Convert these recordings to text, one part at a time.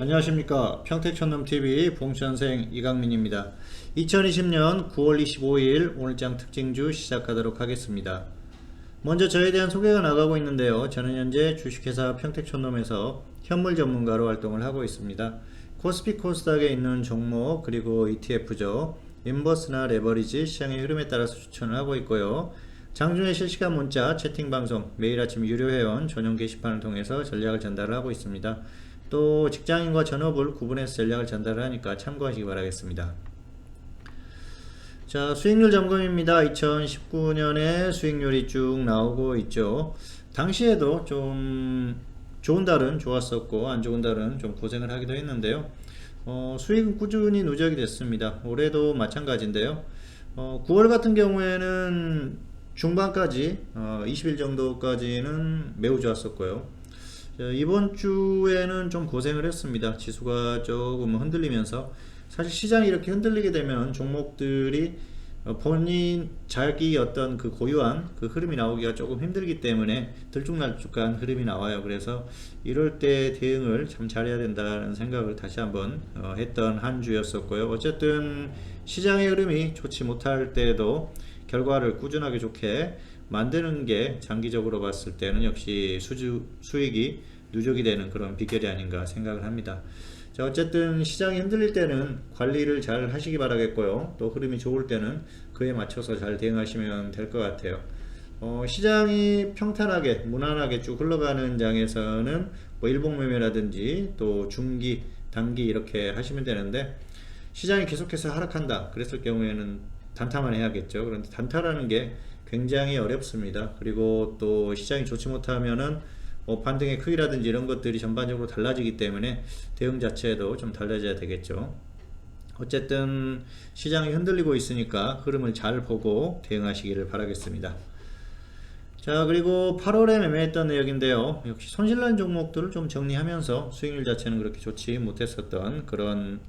안녕하십니까. 평택촌놈TV 봉천생 이강민입니다. 2020년 9월 25일 오늘장 특징주 시작하도록 하겠습니다. 먼저 저에 대한 소개가 나가고 있는데요. 저는 현재 주식회사 평택촌놈에서 현물 전문가로 활동을 하고 있습니다. 코스피 코스닥에 있는 종목 그리고 ETF죠. 인버스나 레버리지 시장의 흐름에 따라서 추천을 하고 있고요. 장중에 실시간 문자 채팅 방송 매일 아침 유료 회원 전용 게시판을 통해서 전략을 전달을 하고 있습니다 또 직장인과 전업을 구분해서 전략을 전달을 하니까 참고하시기 바라겠습니다. 자, 수익률 점검입니다. 2019년에 수익률이 쭉 나오고 있죠. 당시에도 좀 좋은 달은 좋았었고 안 좋은 달은 좀 고생을 하기도 했는데요. 어, 수익은 꾸준히 누적이 됐습니다. 올해도 마찬가지인데요. 어, 9월 같은 경우에는 중반까지 어, 20일 정도까지는 매우 좋았었고요. 자, 이번 주에는 좀 고생을 했습니다. 지수가 조금 흔들리면서 사실 시장이 이렇게 흔들리게 되면 종목들이 어, 본인 자기 어떤 그 고유한 그 흐름이 나오기가 조금 힘들기 때문에 들쭉날쭉한 흐름이 나와요. 그래서 이럴 때 대응을 참 잘해야 된다는 생각을 다시 한번 어, 했던 한 주였었고요. 어쨌든 시장의 흐름이 좋지 못할 때도 결과를 꾸준하게 좋게 만드는 게 장기적으로 봤을 때는 역시 수주, 수익이 누적이 되는 그런 비결이 아닌가 생각을 합니다. 자, 어쨌든 시장이 흔들릴 때는 관리를 잘 하시기 바라겠고요. 또 흐름이 좋을 때는 그에 맞춰서 잘 대응하시면 될 것 같아요. 어, 시장이 평탄하게, 무난하게 쭉 흘러가는 장에서는 뭐 일봉 매매라든지 또 중기, 단기 이렇게 하시면 되는데 시장이 계속해서 하락한다. 그랬을 경우에는 단타만 해야겠죠. 그런데 단타라는 게 굉장히 어렵습니다. 그리고 또 시장이 좋지 못하면은 뭐 반등의 크기라든지 이런 것들이 전반적으로 달라지기 때문에 대응 자체도 좀 달라져야 되겠죠. 어쨌든 시장이 흔들리고 있으니까 흐름을 잘 보고 대응하시기를 바라겠습니다. 자 그리고 8월에 매매했던 내역인데요. 역시 손실난 종목들을 좀 정리하면서 수익률 자체는 그렇게 좋지 못했었던 그런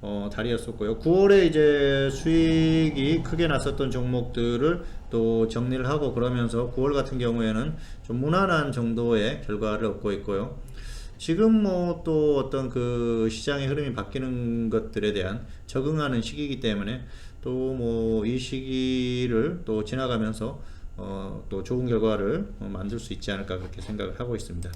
어, 달이었었고요. 9월에 이제 수익이 크게 났었던 종목들을 또 정리를 하고 그러면서 9월 같은 경우에는 좀 무난한 정도의 결과를 얻고 있고요. 지금 뭐 또 어떤 그 시장의 흐름이 바뀌는 것들에 대한 적응하는 시기이기 때문에 또 뭐 이 시기를 또 지나가면서 어, 또 좋은 결과를 어, 만들 수 있지 않을까 그렇게 생각을 하고 있습니다.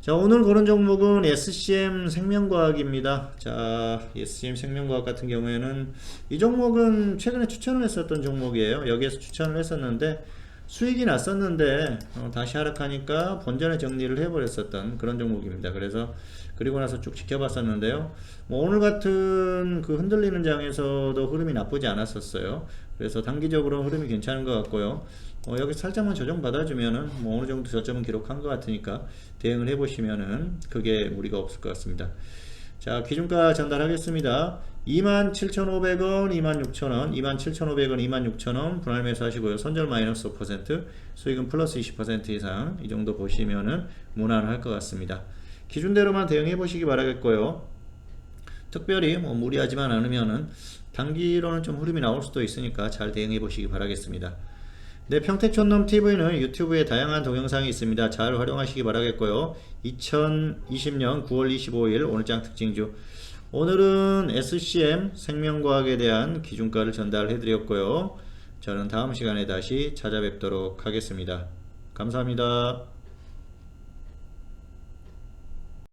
자 오늘 고른 종목은 SCM 생명과학입니다. 자 SCM 생명과학 같은 경우에는 이 종목은 최근에 추천을 했었던 종목이에요. 여기에서 추천을 했었는데 수익이 났었는데 어, 다시 하락하니까 본전에 정리를 해버렸었던 그런 종목입니다. 그래서 그리고 나서 쭉 지켜봤었는데요. 뭐 오늘 같은 그 흔들리는 장에서도 흐름이 나쁘지 않았었어요. 그래서 단기적으로 흐름이 괜찮은 것 같고요. 어, 여기 살짝만 조정 받아주면은 뭐 어느 정도 저점은 기록한 것 같으니까 대응을 해보시면은 그게 무리가 없을 것 같습니다. 자 기준가 전달하겠습니다. 27,500원 26,000원 27,500원 26,000원 분할 매수하시고요. 손절 마이너스 5% 수익은 플러스 20% 이상 이 정도 보시면은 무난할 것 같습니다. 기준대로만 대응해 보시기 바라겠고요. 특별히 뭐 무리하지만 않으면은 단기로는 좀 흐름이 나올 수도 있으니까 잘 대응해 보시기 바라겠습니다 네, 평택촌놈 TV는 유튜브에 다양한 동영상이 있습니다. 잘 활용하시기 바라겠고요. 2020년 9월 25일 오늘장 특징주. 오늘은 SCM 생명과학에 대한 기준가를 전달해 드렸고요. 저는 다음 시간에 다시 찾아뵙도록 하겠습니다. 감사합니다.